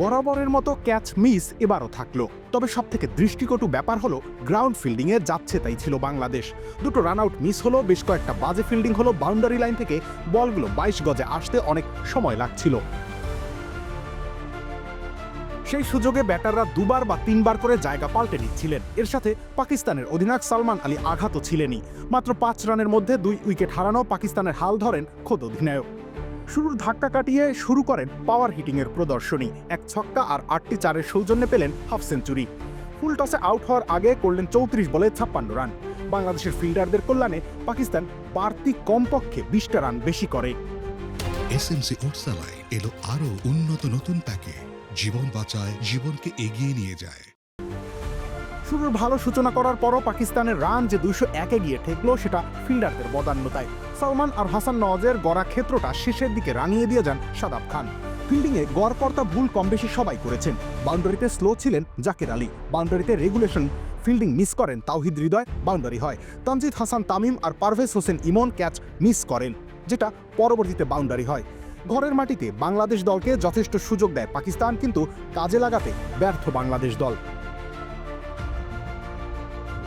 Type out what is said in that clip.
বরাবরের মতো catch miss এবারও থাকল। তবে সব থেকে দৃষ্টিকটু ব্যাপার হলো গ্রাউন্ড ফিল্ডিংয়ে যাচ্ছে তাই ছিল বাংলাদেশ। দুটো রান আউট মিস হলো, বেশ কয়েকটা বাজে ফিল্ডিং হলো বাউন্ডারি লাইন থেকে বলগুলো বাইশ গজে আসতে অনেক সময় লাগছিল। সেই সুযোগে ব্যাটাররা দুবার বা তিনবার করে জায়গা পাল্টে নিচ্ছিলেন। এর সাথে পাকিস্তানের অধিনায়ক সালমান আলী আঘাতও ছিলেনই। মাত্র পাঁচ রানের মধ্যে দুই উইকেট হারানো পাকিস্তানের হাল ধরেন খোদ অধিনায়ক। শুরুর ধাক্কা কাটিয়ে শুরু করেন পাওয়ার হিটিংয়ের প্রদর্শনী। এক ছক্কা আর আটটি চারের সৌজন্যে পেলেন হাফ সেঞ্চুরি ফুল টসে আউট হওয়ার আগে করলেন চৌত্রিশ বলে ছাপ্পান্ন রান। বাংলাদেশের ফিল্ডারদের কল্যাণে পাকিস্তান বাড়তি কমপক্ষে বিশটা রান বেশি করে। এসএমসি ওটসালাই এলো আরও উন্নত নতুন প্যাকে জীবন বাঁচায়, জীবনকে এগিয়ে নিয়ে যায়। শুরুর ভালো সূচনা করার পরও পাকিস্তানের রান যে দুইশো একে গিয়ে ঠেকলো, সেটা ফিল্ডারদের বদান্যতায়। সালমান আর হাসান নওয়াজের গড়া ক্ষেত্রটা শেষের দিকে রানিয়ে দিয়ে যান সাদাব খান। ফিল্ডিংয়ে গড়পর্তা ভুল কম বেশি সবাই করেছেন। বাউন্ডারিতে স্লো ছিলেন জাকির আলী। বাউন্ডারিতে রেগুলেশন ফিল্ডিং মিস করেন তাওহিদ হৃদয়, বাউন্ডারি হয়। তানজিদ হাসান, তামিম আর পারভেজ হোসেন ইমন ক্যাচ মিস করেন, যেটা পরবর্তীতে বাউন্ডারি হয়। ঘরের মাটিতে বাংলাদেশ দলকে যথেষ্ট সুযোগ দেয় পাকিস্তান, কিন্তু কাজে লাগাতে ব্যর্থ বাংলাদেশ দল।